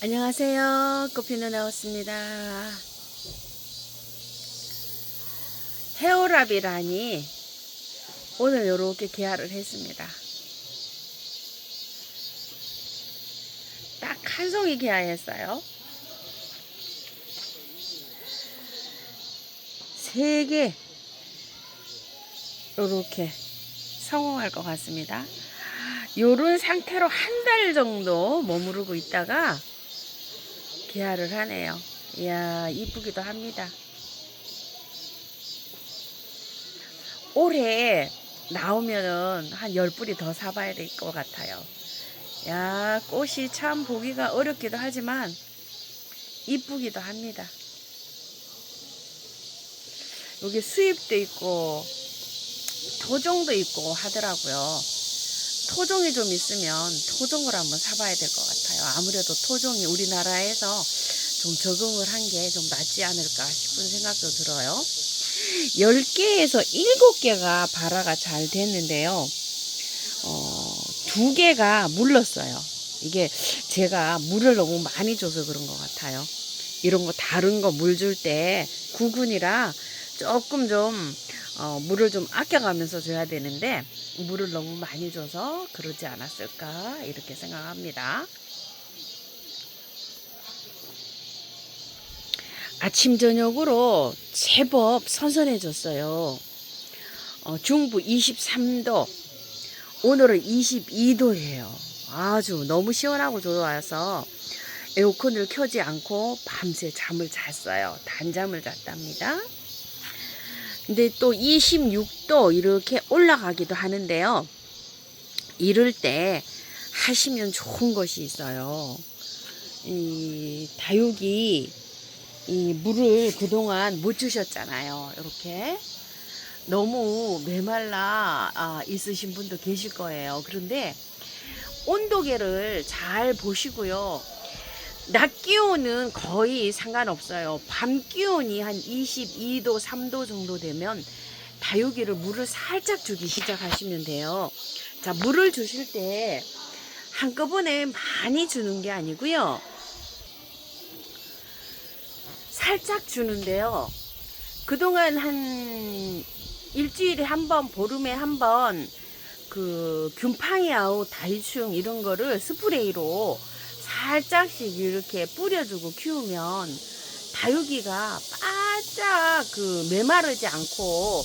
안녕하세요. 꽃피는 나왔습니다. 헤어랍이라니 오늘 이렇게 개화를 했습니다. 딱 한 송이 개화했어요. 세 개 이렇게 성공할 것 같습니다. 요런 상태로 한 달 정도 머무르고 있다가 개화를 하네요. 이야, 이쁘기도 합니다. 올해 나오면은 한 10뿌리 더 사봐야 될 것 같아요. 야, 꽃이 참 보기가 어렵기도 하지만 이쁘기도 합니다. 여기 수입도 있고 토종도 있고 하더라고요. 토종이 좀 있으면 토종을 한번 사봐야 될 것 같아요. 아무래도 토종이 우리나라에서 좀 적응을 한 게 좀 낫지 않을까 싶은 생각도 들어요. 10개에서 7개가 발화가 잘 됐는데요. 어, 2개가 물렀어요. 이게 제가 물을 너무 많이 줘서 그런 것 같아요. 이런 거 다른 거 물 줄 때 구근이라 조금 좀 어, 물을 좀 아껴가면서 줘야 되는데 물을 너무 많이 줘서 그러지 않았을까 이렇게 생각합니다. 아침 저녁으로 제법 선선해졌어요. 어, 중부 23도, 오늘은 22도예요. 아주 너무 시원하고 좋아서 에어컨을 켜지 않고 밤새 잠을 잤어요. 단잠을 잤답니다. 근데 또 26도 이렇게 올라가기도 하는데요. 이럴 때 하시면 좋은 것이 있어요. 이 다육이 이 물을 그동안 못 주셨잖아요. 이렇게 너무 메말라 아, 있으신 분도 계실 거예요. 그런데 온도계를 잘 보시고요. 낮 기온은 거의 상관없어요. 밤 기온이 한 22도, 3도 정도 되면 다육이를 물을 살짝 주기 시작하시면 돼요. 자, 물을 주실 때 한꺼번에 많이 주는 게 아니고요. 살짝 주는데요. 그동안 한 일주일에 한 번, 보름에 한 번, 그, 균팡이 아웃, 다이충 이런 거를 스프레이로 살짝씩 이렇게 뿌려주고 키우면 다육이가 바짝 그 메마르지 않고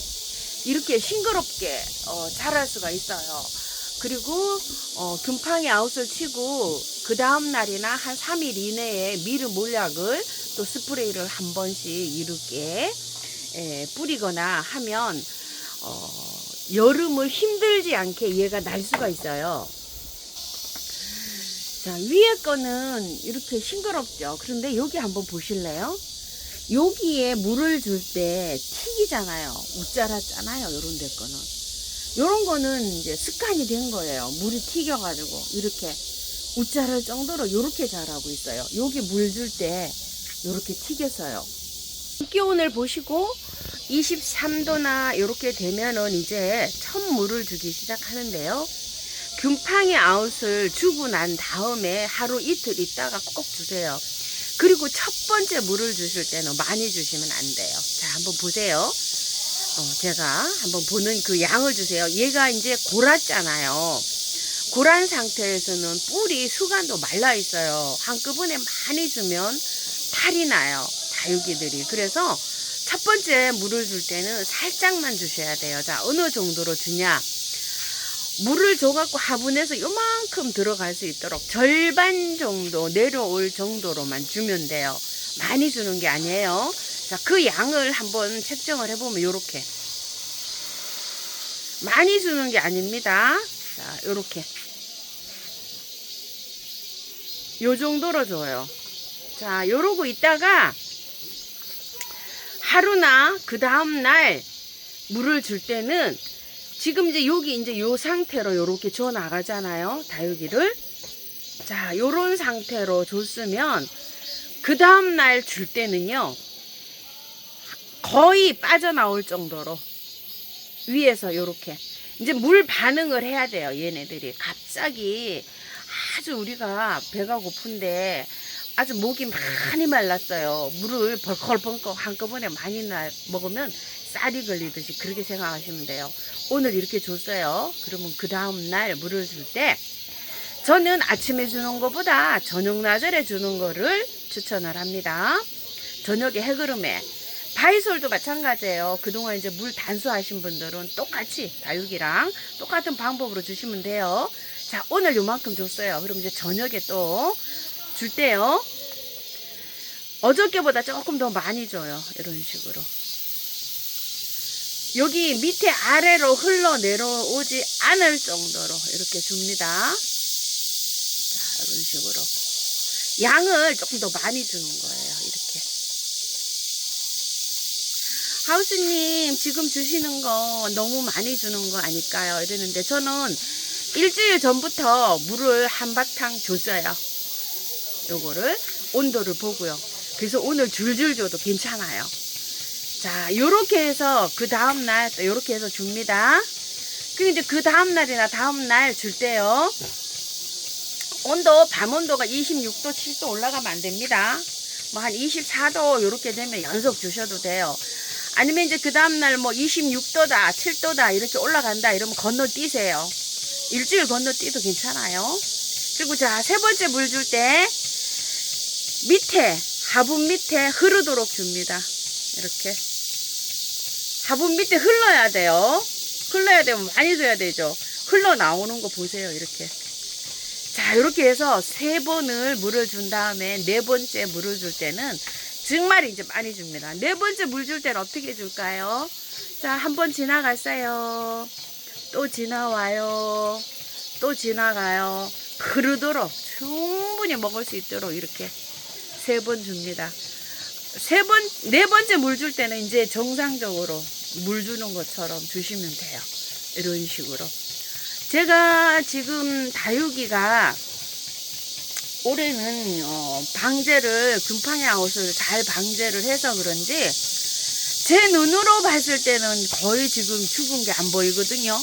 이렇게 싱그럽게 어, 자랄 수가 있어요. 그리고 어, 균팡이 아웃을 치고 그 다음 날이나 한 3일 이내에 미르 몰약을 또 스프레이를 한 번씩 이렇게 에, 뿌리거나 하면 어, 여름을 힘들지 않게 얘가 날 수가 있어요. 자, 위에 거는 이렇게 싱그럽죠. 그런데 여기 한번 보실래요? 여기에 물을 줄 때 튀기잖아요. 웃자랐잖아요. 요런 데 거는. 요런 거는 이제 습관이 된 거예요. 물이 튀겨 가지고 이렇게 웃자랄 정도로 요렇게 자라고 있어요. 여기 물 줄 때 요렇게 튀겼어요. 기온을 보시고 23도나 이렇게 되면은 이제 첫 물을 주기 시작하는데요. 균팡이 아웃을 주고 난 다음에 하루 이틀 있다가 꼭 주세요. 그리고 첫 번째 물을 주실 때는 많이 주시면 안 돼요. 자, 한번 보세요. 어, 제가 한번 보는 그 양을 주세요. 얘가 이제 골았잖아요. 골한 상태에서는 뿌리 수간도 말라 있어요. 한꺼번에 많이 주면 탈이 나요. 다육이들이. 그래서 첫 번째 물을 줄 때는 살짝만 주셔야 돼요. 자, 어느 정도로 주냐? 물을 줘갖고 화분에서 요만큼 들어갈 수 있도록 절반 정도 내려올 정도로만 주면 돼요. 많이 주는 게 아니에요. 자, 그 양을 한번 책정을 해보면 요렇게. 많이 주는 게 아닙니다. 자, 요렇게. 요 정도로 줘요. 자, 요러고 있다가 하루나 그 다음날 물을 줄 때는 지금 이제 여기 이제 요 상태로 요렇게 줘 나가잖아요. 다육이를. 자, 요런 상태로 줬으면 그 다음 날 줄 때는요. 거의 빠져나올 정도로 위에서 요렇게 이제 물 반응을 해야 돼요. 얘네들이 갑자기 아주 우리가 배가 고픈데 아주 목이 많이 말랐어요. 물을 벌컥벌컥 한꺼번에 많이 나, 먹으면 쌀이 걸리듯이 그렇게 생각하시면 돼요. 오늘 이렇게 줬어요. 그러면 그 다음날 물을 줄 때 저는 아침에 주는 것보다 저녁 나절에 주는 거를 추천을 합니다. 저녁에 해그름에 바이솔도 마찬가지예요. 그동안 이제 물 단수하신 분들은 똑같이 다육이랑 똑같은 방법으로 주시면 돼요. 자, 오늘 요만큼 줬어요. 그럼 이제 저녁에 또 줄 때요. 어저께보다 조금 더 많이 줘요. 이런 식으로. 여기 밑에 아래로 흘러 내려오지 않을 정도로 이렇게 줍니다. 자, 이런 식으로. 양을 조금 더 많이 주는 거예요. 이렇게. 하우스님, 지금 주시는 거 너무 많이 주는 거 아닐까요? 이러는데 저는 일주일 전부터 물을 한바탕 줬어요. 요거를 온도를 보고요. 그래서 오늘 줄줄 줘도 괜찮아요. 자, 요렇게 해서 그 다음날 또 요렇게 해서 줍니다. 그 이제 그 다음날이나 다음날 줄 때요. 온도, 밤 온도가 26도, 7도 올라가면 안 됩니다. 뭐 한 24도 요렇게 되면 연속 주셔도 돼요. 아니면 이제 그 다음날 뭐 26도다, 7도다 이렇게 올라간다 이러면 건너뛰세요. 일주일 건너뛰도 괜찮아요. 그리고 자, 세 번째 물 줄 때 밑에, 화분 밑에 흐르도록 줍니다. 이렇게. 화분 밑에 흘러야 돼요. 흘러야 되면 많이 줘야 되죠. 흘러나오는 거 보세요. 이렇게. 자, 이렇게 해서 세 번을 물을 준 다음에 네 번째 물을 줄 때는 정말 이제 많이 줍니다. 네 번째 물 줄 때는 어떻게 줄까요? 자, 한 번 지나갔어요. 또 지나와요. 또 지나가요. 흐르도록 충분히 먹을 수 있도록 이렇게 세 번 줍니다. 세 번, 네 번째 물 줄 때는 이제 정상적으로 물 주는 것처럼 주시면 돼요. 이런 식으로. 제가 지금 다육이가 올해는 어, 방제를 금팡이 아웃을 잘 방제를 해서 그런지 제 눈으로 봤을 때는 거의 지금 죽은 게 안 보이거든요.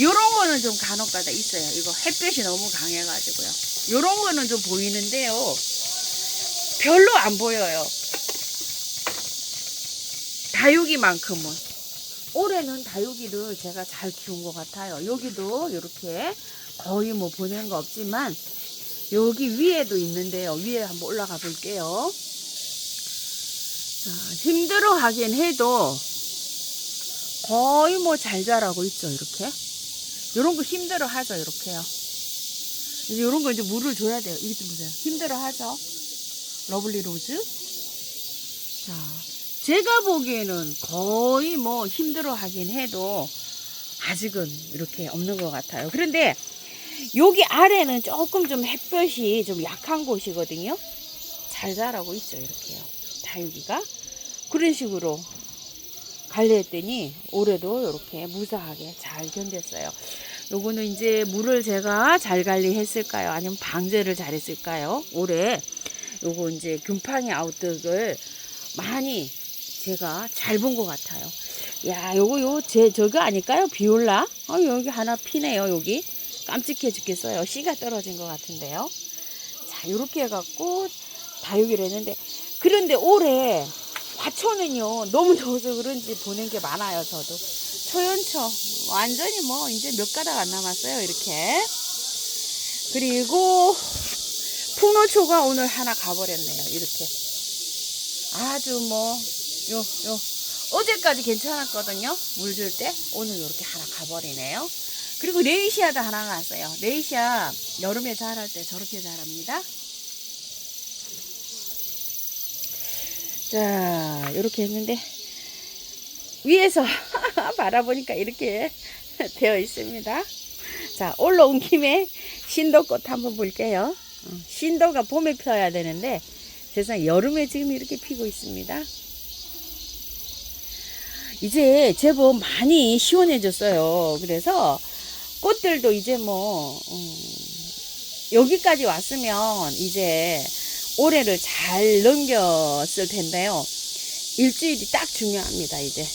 요런 거는 좀 간혹가다 있어요. 이거 햇볕이 너무 강해가지고요. 요런 거는 좀 보이는데요. 별로 안 보여요. 다육이만큼은. 올해는 다육이를 제가 잘 키운 것 같아요. 여기도 이렇게 거의 뭐 보낸 거 없지만 여기 위에도 있는데요. 위에 한번 올라가 볼게요. 자, 힘들어 하긴 해도 거의 뭐 잘 자라고 있죠. 이렇게. 요런 거 힘들어 하죠. 이렇게요. 이제 요런 거 이제 물을 줘야 돼요. 이것 좀 보세요. 힘들어 하죠. 러블리 로즈. 자, 제가 보기에는 거의 뭐 힘들어 하긴 해도 아직은 이렇게 없는 것 같아요. 그런데 여기 아래는 조금 좀 햇볕이 좀 약한 곳이거든요. 잘 자라고 있죠, 이렇게요. 다육이가. 그런 식으로 관리했더니 올해도 이렇게 무사하게 잘 견뎠어요. 요거는 이제 물을 제가 잘 관리했을까요? 아니면 방제를 잘했을까요? 올해 요거 이제 금팡이 아웃득을 많이 제가 잘 본 것 같아요. 야, 요거 요 제 저거 아닐까요? 비올라? 어, 여기 하나 피네요, 여기. 깜찍해 죽겠어요. 씨가 떨어진 것 같은데요. 자, 요렇게 해갖고 다육이를 했는데 그런데 올해 화초는요 너무 더워서 그런지 보낸 게 많아요 저도 초연초 완전히 뭐 이제 몇 가닥 안 남았어요 이렇게 그리고 풍노초가 오늘 하나 가버렸네요. 이렇게. 아주 뭐 요 요. 어제까지 괜찮았거든요. 물 줄 때. 오늘 이렇게 하나 가버리네요. 그리고 레이시아도 하나 갔어요. 레이시아 여름에 자랄 때 저렇게 자랍니다. 자, 이렇게 했는데 위에서 바라보니까 이렇게 되어 있습니다. 자, 올라온 김에 신도꽃 한번 볼게요. 어, 신도가 봄에 펴야 되는데 세상 여름에 지금 이렇게 피고 있습니다. 이제 제법 많이 시원해졌어요. 그래서 꽃들도 이제 뭐 음, 여기까지 왔으면 이제 올해를 잘 넘겼을 텐데요. 일주일이 딱 중요합니다, 이제.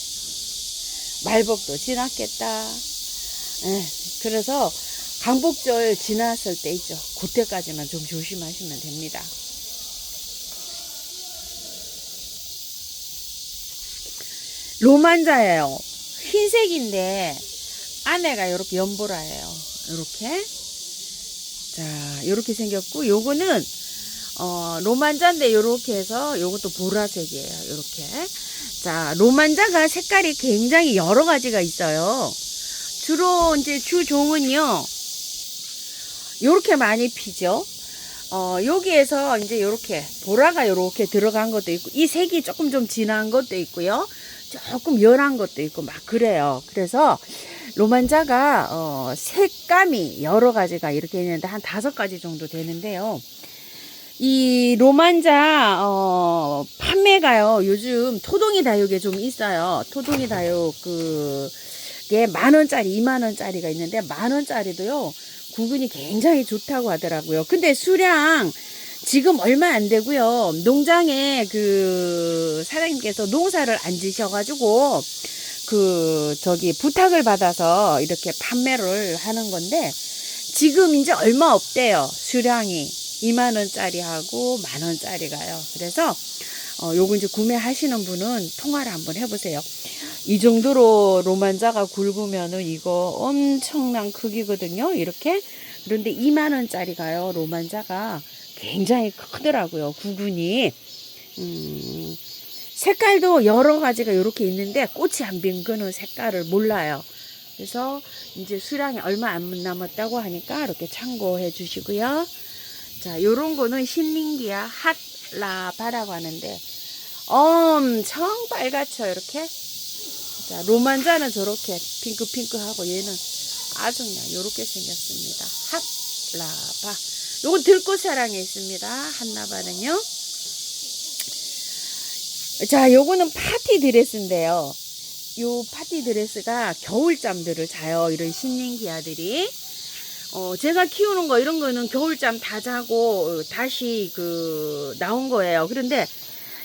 말복도 지났겠다. 예, 그래서 강복절 지났을 때 있죠. 그때까지만 좀 조심하시면 됩니다. 로만자예요. 흰색인데 안에가 이렇게 연보라예요. 이렇게 자 이렇게 생겼고 요거는 어, 로만자인데 이렇게 해서 요것도 보라색이에요. 이렇게 자 로만자가 색깔이 굉장히 여러 가지가 있어요. 주로 이제 주종은요. 요렇게 많이 피죠. 어, 여기에서 이제 요렇게 보라가 요렇게 들어간 것도 있고 이 색이 조금 좀 진한 것도 있고요. 조금 연한 것도 있고 막 그래요. 그래서 로만자가 어, 색감이 여러 가지가 이렇게 있는데 한 다섯 가지 정도 되는데요. 이 로만자 어, 판매가요. 요즘 토동이 다육에 좀 있어요. 토동이 다육 그게 만 원짜리, 이만 원짜리가 있는데 만 원짜리도요. 구근이 굉장히 좋다고 하더라고요. 근데 수량 지금 얼마 안 되고요. 농장에 그 사장님께서 농사를 안 지셔가지고 그 저기 부탁을 받아서 이렇게 판매를 하는 건데 지금 이제 얼마 없대요. 수량이 2만 원짜리 하고 만 원짜리가요. 그래서 어 요거 이제 구매하시는 분은 통화를 한번 해보세요. 이 정도로 로만자가 굵으면은 이거 엄청난 크기거든요. 이렇게. 그런데 2만 원짜리가요. 로만자가 굉장히 크더라고요. 구근이. 음, 색깔도 여러 가지가 이렇게 있는데 꽃이 안핀 거는 색깔을 몰라요. 그래서 이제 수량이 얼마 안 남았다고 하니까 이렇게 참고해 주시고요. 자, 요런 거는 신민기야 핫 라바라고 하는데 엄청 빨갛죠, 이렇게. 자, 로만자는 저렇게 핑크핑크하고 얘는 아주 그냥 요렇게 생겼습니다. 핫라바. 요건 들꽃사랑에 있습니다. 한라바는요. 자, 요거는 파티 드레스인데요. 요 파티 드레스가 겨울잠들을 자요. 이런 신nin기아들이. 어, 제가 키우는 거 이런 거는 겨울잠 다 자고 다시 그 나온 거예요. 그런데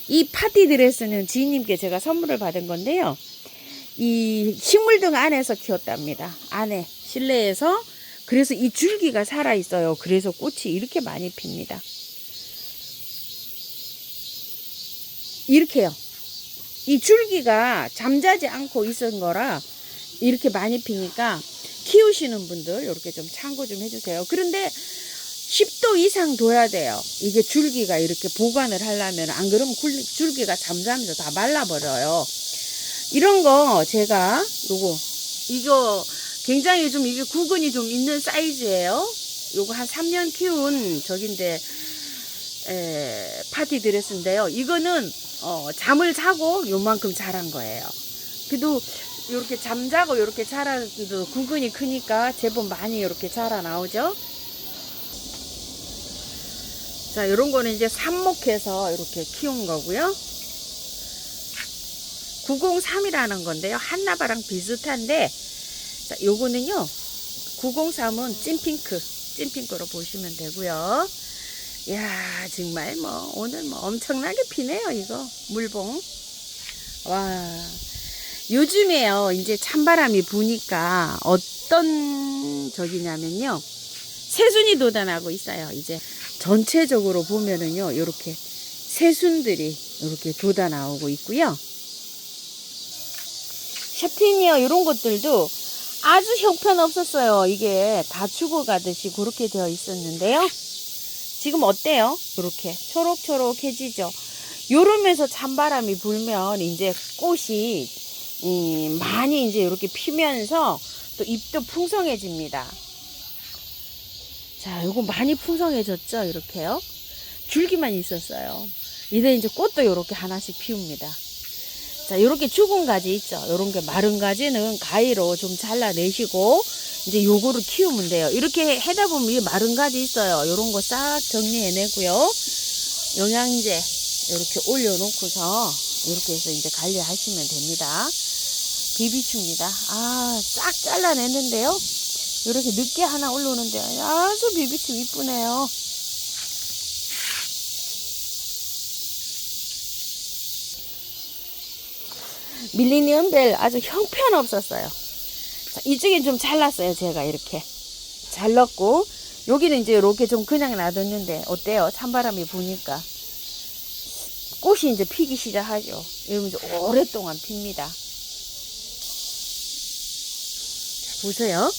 이 파티 드레스는 지인님께 제가 선물을 받은 건데요. 이 식물등 안에서 키웠답니다. 안에 실내에서 그래서 이 줄기가 살아 있어요. 그래서 꽃이 이렇게 많이 핍니다. 이렇게요. 이 줄기가 잠자지 않고 있은 거라 이렇게 많이 피니까 키우시는 분들 이렇게 좀 참고 좀 해주세요. 그런데 10도 이상 둬야 돼요. 이게 줄기가 이렇게 보관을 하려면 안 그러면 굴- 줄기가 잠자면서 다 말라버려요. 이런 거 제가 요거 이거 굉장히 좀 이게 구근이 좀 있는 사이즈예요. 요거 한 3년 키운 저긴데 에, 파티 드레스인데요. 이거는 어, 잠을 자고 요만큼 자란 거예요. 그래도 이렇게 잠자고 이렇게 자라도 구근이 크니까 제법 많이 이렇게 자라 나오죠. 자, 요런 거는 이제 삽목해서 이렇게 키운 거고요. 903이라는 건데요. 한나바랑 비슷한데, 자, 요거는요. 903은 찐핑크, 찐핑크로 보시면 되고요. 야 정말 뭐, 오늘 뭐 엄청나게 피네요, 이거. 물봉. 와. 요즘에요, 이제 찬바람이 부니까 어떤 저기냐면요. 새순이 돋아나고 있어요, 이제. 전체적으로 보면은요, 이렇게 새순들이 이렇게 돋아 나오고 있고요. 샤티니어 이런 것들도 아주 형편없었어요. 이게 다 죽어가듯이 그렇게 되어 있었는데요. 지금 어때요? 이렇게 초록초록해지죠. 요러면서 찬바람이 불면 이제 꽃이 음, 많이 이제 이렇게 피면서 또 잎도 풍성해집니다. 자, 요거 많이 풍성해졌죠? 이렇게요. 줄기만 있었어요. 이제 이제 꽃도 이렇게 하나씩 피웁니다. 자, 요렇게 죽은 가지 있죠? 요런 게 마른 가지는 가위로 좀 잘라내시고, 이제 요거를 키우면 돼요. 이렇게 해다 보면 이 마른 가지 있어요. 요런 거 싹 정리해내고요. 영양제 이렇게 올려놓고서 이렇게 해서 이제 관리하시면 됩니다. 비비추입니다. 아, 싹 잘라냈는데요. 이렇게 늦게 하나 올라오는데 아주 비비추 이쁘네요. 밀리니엄 벨 아주 형편없었어요. 자, 이쪽엔 좀 잘랐어요. 제가 이렇게. 잘랐고 여기는 이제 이렇게 좀 그냥 놔뒀는데 어때요? 찬바람이 부니까 꽃이 이제 피기 시작하죠. 이러면 이제 오랫동안 핍니다. 보세요.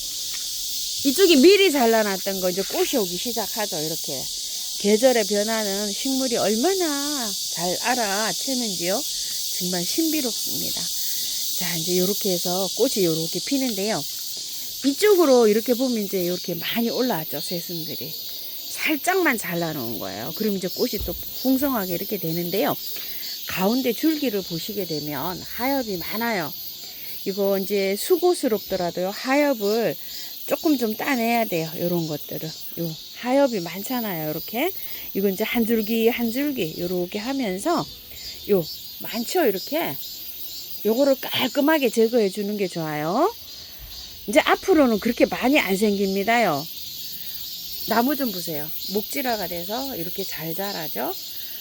이쪽이 미리 잘라놨던 거 이제 꽃이 오기 시작하죠. 이렇게 계절의 변화는 식물이 얼마나 잘 알아채는지요. 정말 신비롭습니다. 자 이제 이렇게 해서 꽃이 이렇게 피는데요. 이쪽으로 이렇게 보면 이제 이렇게 많이 올라왔죠. 새순들이 살짝만 잘라놓은 거예요. 그럼 이제 꽃이 또 풍성하게 이렇게 되는데요. 가운데 줄기를 보시게 되면 하엽이 많아요. 이거 이제 수고스럽더라도요. 하엽을 조금 좀 따내야 돼요. 이런 것들을. 요 하엽이 많잖아요. 이렇게. 이거 이제 한 줄기 한 줄기 요렇게 하면서 요 많죠. 이렇게. 요거를 깔끔하게 제거해 주는 게 좋아요. 이제 앞으로는 그렇게 많이 안 생깁니다요. 나무 좀 보세요. 목질화가 돼서 이렇게 잘 자라죠.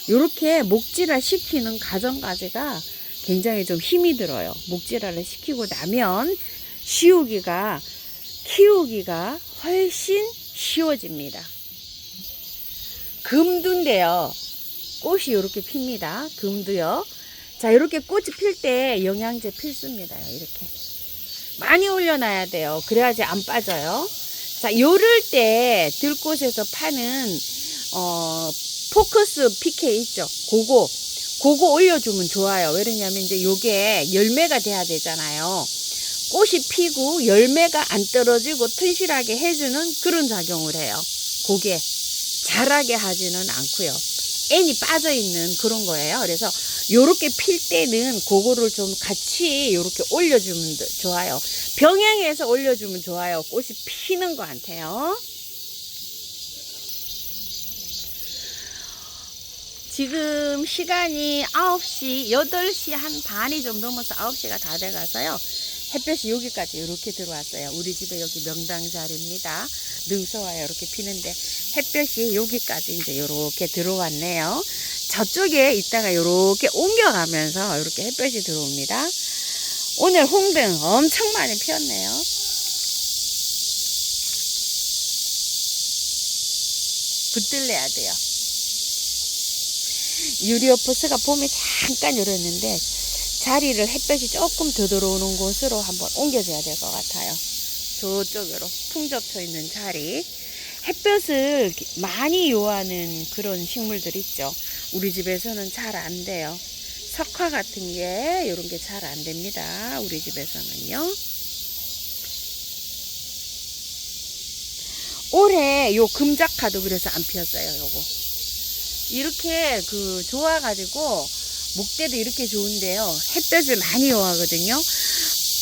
요렇게 목질화 시키는 과정까지가 굉장히 좀 힘이 들어요. 목질화를 시키고 나면 시우기가 키우기가 훨씬 쉬워집니다. 금두인데요. 꽃이 이렇게 핍니다. 금두요. 자, 이렇게 꽃이 필 때 영양제 필수입니다. 이렇게. 많이 올려놔야 돼요. 그래야지 안 빠져요. 자, 요럴 때 들꽃에서 파는, 어, 포커스 PK 있죠? 그거, 그거 올려주면 좋아요. 왜냐면 이제 요게 열매가 돼야 되잖아요. 꽃이 피고 열매가 안 떨어지고 튼실하게 해주는 그런 작용을 해요. 그게 자라게 하지는 않고요. N이 빠져 있는 그런 거예요. 그래서 요렇게 필 때는 그거를 좀 같이 요렇게 올려주면 더 좋아요. 병행해서 올려주면 좋아요. 꽃이 피는 거한테요. 지금 시간이 9시, 8시 한 반이 좀 넘어서 9시가 다 돼가서요. 햇볕이 여기까지 이렇게 들어왔어요. 우리 집에 여기 명당 자리입니다. 능서와요. 이렇게 피는데 햇볕이 여기까지 이제 이렇게 들어왔네요. 저쪽에 있다가 이렇게 옮겨가면서 이렇게 햇볕이 들어옵니다. 오늘 홍등 엄청 많이 피었네요. 붙들려야 돼요. 유리오프스가 봄에 잠깐 열었는데 자리를 햇볕이 조금 더 들어오는 곳으로 한번 옮겨줘야 될 것 같아요. 저쪽으로 풍 접쳐 있는 자리. 햇볕을 많이 요하는 그런 식물들 있죠. 우리 집에서는 잘 안 돼요. 석화 같은 게 이런 게 잘 안 됩니다. 우리 집에서는요. 올해 요 금작화도 그래서 안 피었어요. 요거 이렇게 그 좋아가지고 목대도 이렇게 좋은데요. 햇볕을 많이 요하거든요.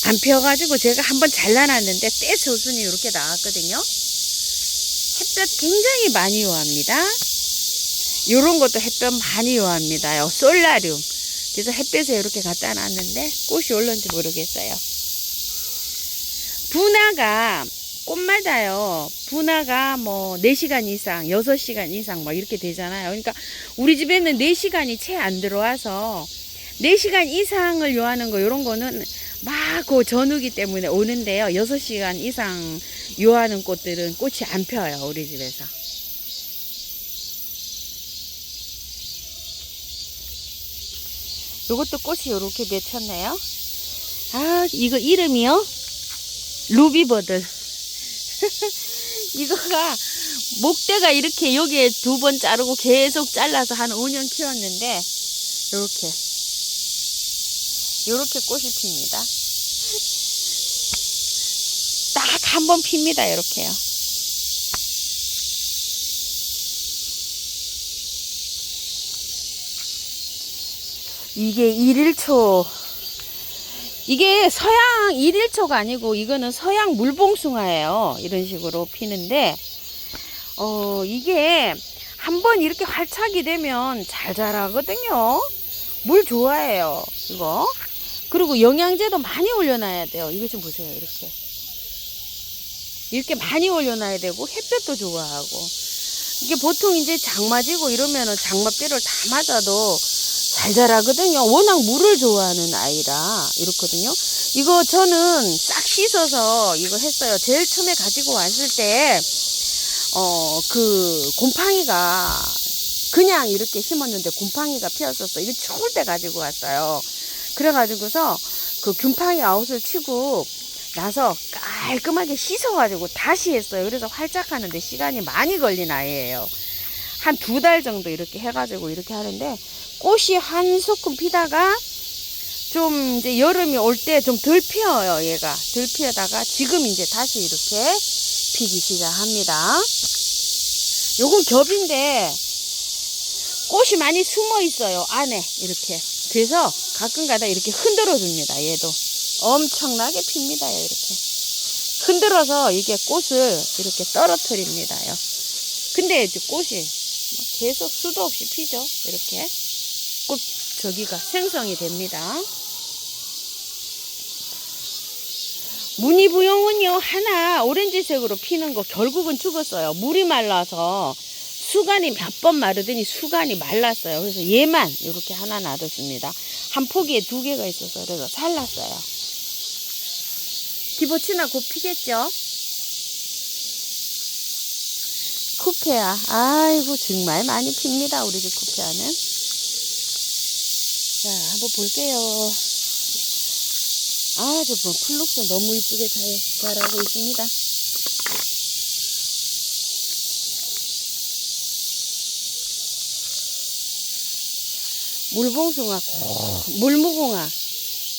안 피어가지고 제가 한번 잘라놨는데 때 저순이 이렇게 나왔거든요. 햇볕 굉장히 많이 요합니다. 요런 것도 햇볕 많이 요합니다요. 솔라륨. 그래서 햇볕에 이렇게 갖다 놨는데 꽃이 올는지 모르겠어요. 분화가 꽃마다요. 분화가 뭐 4시간 이상, 6시간 이상 뭐 이렇게 되잖아요. 그러니까 우리 집에는 4시간이 채 안 들어와서 4시간 이상을 요하는 거 이런 거는 막그 전후기 때문에 오는데요. 6시간 이상 요하는 꽃들은 꽃이 안 펴요. 우리 집에서. 요것도 꽃이 요렇게 맺혔네요. 아, 이거 이름이요? 루비버들. 이거가 목대가 이렇게 여기에 두 번 자르고 계속 잘라서 한 5년 키웠는데 요렇게 요렇게 꽃이 핍니다. 딱 한 번 핍니다. 이렇게요. 이게 일일초 이게 서양 일일초가 아니고 이거는 서양 물봉숭아예요. 이런 식으로 피는데 어 이게 한번 이렇게 활착이 되면 잘 자라거든요. 물 좋아해요. 이거. 그리고 영양제도 많이 올려놔야 돼요. 이거 좀 보세요. 이렇게. 이렇게 많이 올려놔야 되고 햇볕도 좋아하고 이게 보통 이제 장마지고 이러면은 장마비를 다 맞아도 잘 자라거든요. 워낙 물을 좋아하는 아이라 이렇거든요. 이거 저는 싹 씻어서 이거 했어요. 제일 처음에 가지고 왔을 때, 어, 그 곰팡이가 그냥 이렇게 심었는데 곰팡이가 피었었어. 이거 추울 때 가지고 왔어요. 그래가지고서 그 곰팡이 아웃을 치고 나서 깔끔하게 씻어가지고 다시 했어요. 그래서 활짝 하는데 시간이 많이 걸린 아이예요. 한 두 달 정도 이렇게 해가지고 이렇게 하는데 꽃이 한 소끔 피다가 좀 이제 여름이 올 때 좀 덜 피어요, 얘가. 덜 피어다가 지금 이제 다시 이렇게 피기 시작합니다. 요건 겹인데 꽃이 많이 숨어 있어요, 안에. 이렇게. 그래서 가끔 가다 이렇게 흔들어 줍니다, 얘도. 엄청나게 핍니다, 이렇게. 흔들어서 이게 꽃을 이렇게 떨어뜨립니다요. 근데 이제 꽃이 계속 수도 없이 피죠, 이렇게. 꽃 저기가 생성이 됩니다. 무늬부용은요 하나 오렌지색으로 피는 거 결국은 죽었어요. 물이 말라서 수간이 몇 번 마르더니 수간이 말랐어요. 그래서 얘만 이렇게 하나 놔뒀습니다. 한 포기에 두 개가 있어서 그래서 살랐어요. 기보치나 곧 피겠죠? 쿠페아 아이고 정말 많이 핍니다 우리 집 쿠페아는 자 한번 볼게요 아, 저 뭐, 플룩스 너무 이쁘게 잘, 자라고 있습니다. 물봉숭아, 고, 물무궁화,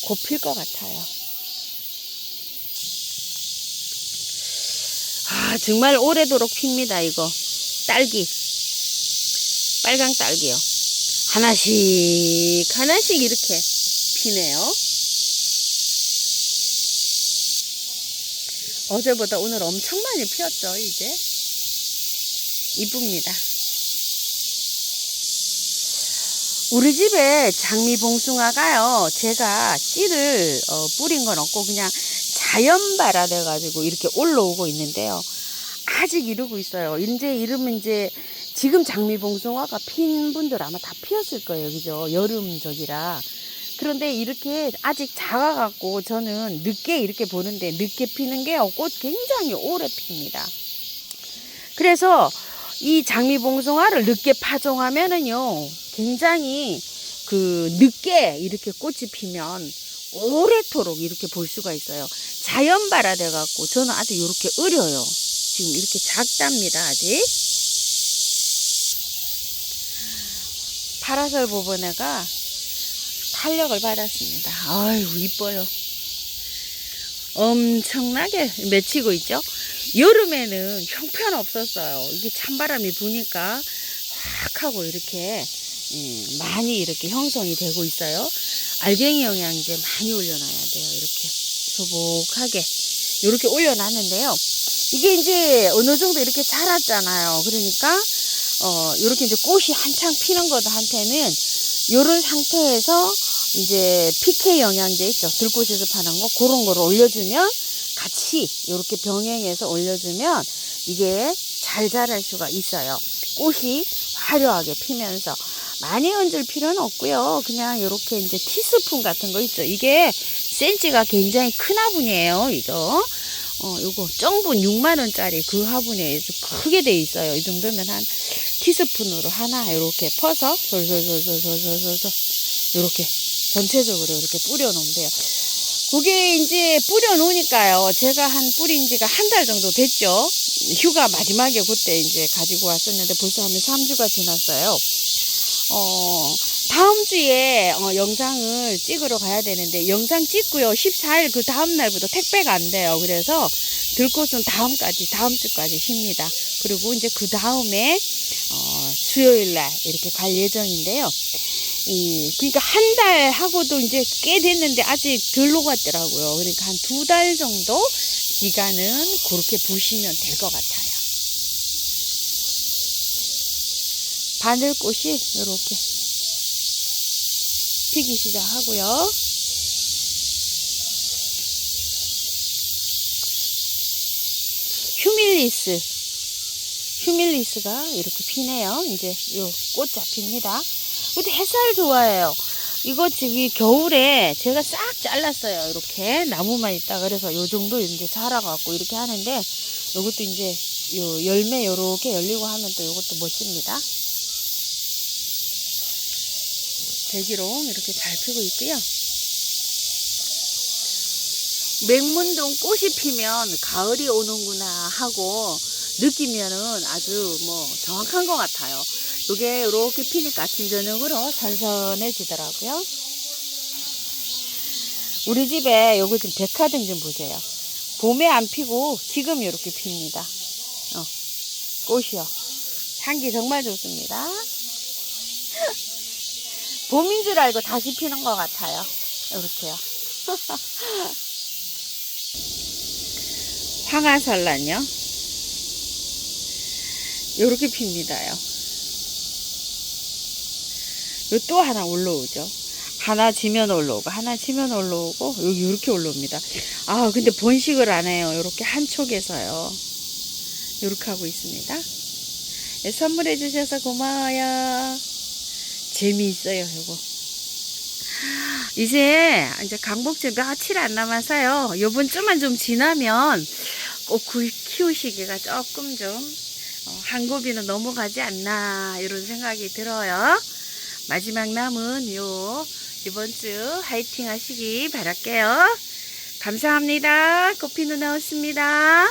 곧필 것 같아요. 아, 정말 오래도록 핍니다, 이거. 딸기. 빨강 딸기요. 하나씩, 하나씩 이렇게 피네요. 어제보다 오늘 엄청 많이 피었죠, 이제. 이쁩니다. 우리 집에 장미 봉숭아가요, 제가 씨를 어, 뿌린 건 없고 그냥 자연 발화돼가지고 이렇게 올라오고 있는데요. 아직 이러고 있어요. 이제 이러면 이제 지금 장미봉숭아가 핀 분들 아마 다 피었을 거예요. 그죠? 여름 저기라. 그런데 이렇게 아직 작아갖고 저는 늦게 이렇게 보는데 늦게 피는 게요. 꽃 굉장히 오래 핍니다. 그래서 이 장미봉숭아를 늦게 파종하면은요. 굉장히 그 늦게 이렇게 꽃이 피면 오래도록 이렇게 볼 수가 있어요. 자연 발화 돼 갖고 저는 아직 이렇게 어려요. 지금 이렇게 작답니다. 아직. 파라솔 보보네가 탄력을 받았습니다. 아유 이뻐요. 엄청나게 맺히고 있죠. 여름에는 형편 없었어요. 이게 찬바람이 부니까 확 하고 이렇게 음, 많이 이렇게 형성이 되고 있어요. 알갱이 영양제 많이 올려놔야 돼요. 이렇게 소복하게 이렇게 올려놨는데요. 이게 이제 어느 정도 이렇게 자랐잖아요. 그러니까 어 이렇게 이제 꽃이 한창 피는 것한테는 이런 상태에서 이제 PK 영양제 있죠. 들꽃에서 파는 거 그런 거를 올려주면 같이 이렇게 병행해서 올려주면 이게 잘 자랄 수가 있어요. 꽃이 화려하게 피면서 많이 얹을 필요는 없고요. 그냥 이렇게 이제 티스푼 같은 거 있죠. 이게 센치가 굉장히 큰 화분이에요. 이거. 어, 요거 정분 6만 원짜리 그 화분에 크게 돼 있어요. 이 정도면 한 티스푼으로 하나 이렇게 퍼서 솔솔솔솔솔솔솔 이렇게 전체적으로 이렇게 뿌려 놓으면 돼요. 그게 이제 뿌려 놓으니까요. 제가 한 뿌린 지가 한 달 정도 됐죠. 휴가 마지막에 그때 이제 가지고 왔었는데 벌써 한 3주가 지났어요. 어, 다음 주에 어, 영상을 찍으러 가야 되는데 영상 찍고요. 14일 그 다음 날부터 택배가 안 돼요. 그래서 들꽃은 다음까지 다음 주까지 쉽니다. 그리고 이제 그 다음에 어, 수요일 날 이렇게 갈 예정인데요. 이, 그러니까 한 달 하고도 이제 꽤 됐는데 아직 덜 녹았더라고요. 그러니까 한 두 달 정도 기간은 그렇게 보시면 될 것 같아요. 바늘꽃이 이렇게 피기 시작하고요. 휴밀리스. 휴밀리스가 이렇게 피네요. 이제 요 꽃 잡힙니다. 근데 햇살 좋아해요. 이거 지금 겨울에 제가 싹 잘랐어요. 이렇게 나무만 있다 그래서 요 정도 이제 자라갖고 이렇게 하는데 요것도 이제 요 열매 요렇게 열리고 하면 또 요것도 멋집니다. 대기롱 이렇게 잘 피고 있고요. 맹문동 꽃이 피면 가을이 오는구나 하고 느끼면은 아주 뭐 정확한 것 같아요. 이게 이렇게 피니까 아침 저녁으로 선선해지더라고요. 우리 집에 요거 좀 백화등 좀 보세요. 봄에 안 피고 지금 이렇게 핍니다. 어, 꽃이요. 향기 정말 좋습니다. 봄인 줄 알고 다시 피는 것 같아요. 이렇게요. 황화설란요. 요렇게 핍니다요. 요또 하나 올라오죠. 하나 지면 올라오고, 하나 지면 올라오고, 여기 요렇게 올라옵니다. 아, 근데 번식을 안 해요. 요렇게 한 촉에서요. 요렇게 하고 있습니다. 예, 선물해 주셔서 고마워요. 재미있어요, 요거. 이제, 이제 강복제 며칠 안 남아서요. 요번 주만 좀 지나면 꼭 구- 키우시기가 조금 좀, 어, 한고비는 넘어가지 않나, 이런 생각이 들어요. 마지막 남은 요, 이번 주 화이팅 하시기 바랄게요. 감사합니다. 꽃피 누나였습니다.